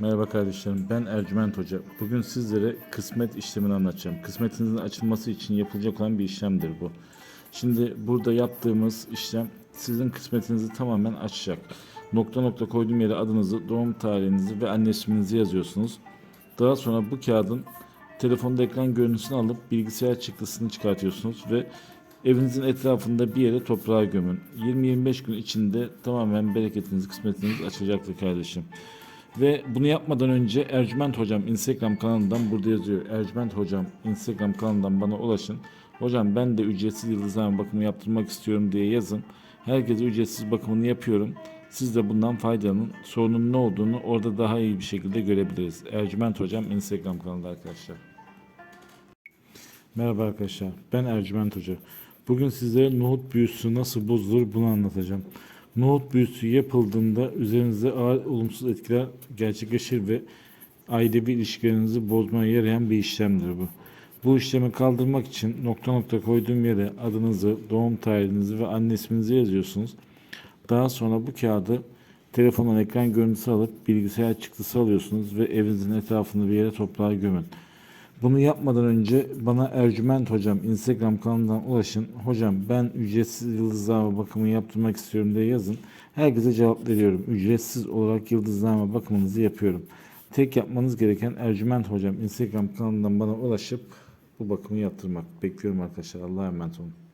Merhaba kardeşlerim, ben Ercüment Hoca. Bugün sizlere kısmet işlemini anlatacağım. Kısmetinizin açılması için yapılacak olan bir işlemdir bu. Şimdi burada yaptığımız işlem sizin kısmetinizi tamamen açacak. Nokta nokta koyduğum yere adınızı, doğum tarihinizi ve anne isminizi yazıyorsunuz. Daha sonra bu kağıdın telefonda ekran görüntüsünü alıp bilgisayar çıktısını çıkartıyorsunuz ve evinizin etrafında bir yere toprağa gömün. 20-25 gün içinde tamamen bereketiniz, kısmetiniz açılacaktır kardeşim. Ve bunu yapmadan önce Ercüment Hocam Instagram kanalından burada yazıyor. Ercüment Hocam Instagram kanalından bana ulaşın. Hocam ben de ücretsiz yıldızlama bakımı yaptırmak istiyorum diye yazın. Herkese ücretsiz bakımını yapıyorum. Siz de bundan faydalanın. Sorunun ne olduğunu orada daha iyi bir şekilde görebiliriz. Ercüment Hocam Instagram kanalında arkadaşlar. Merhaba arkadaşlar. Ben Ercüment Hoca. Bugün sizlere nohut büyüsü nasıl bozulur bunu anlatacağım. Nohut büyüsü yapıldığında üzerinize ağır olumsuz etkiler gerçekleşir ve ailevi ilişkilerinizi bozmaya yarayan bir işlemdir bu. Bu işlemi kaldırmak için nokta nokta koyduğum yere adınızı, doğum tarihinizi ve anne isminizi yazıyorsunuz. Daha sonra bu kağıdı telefondan ekran görüntüsü alıp bilgisayar çıktısı alıyorsunuz ve evinizin etrafında bir yere toprağa gömün. Bunu yapmadan önce bana Ercüment Hocam Instagram kanalından ulaşın. Hocam ben ücretsiz yıldızlama bakımı yaptırmak istiyorum diye yazın. Herkese cevap veriyorum. Ücretsiz olarak yıldızlama bakımınızı yapıyorum. Tek yapmanız gereken Ercüment Hocam Instagram kanalından bana ulaşıp bu bakımı yaptırmak. Bekliyorum arkadaşlar. Allah'a emanet olun.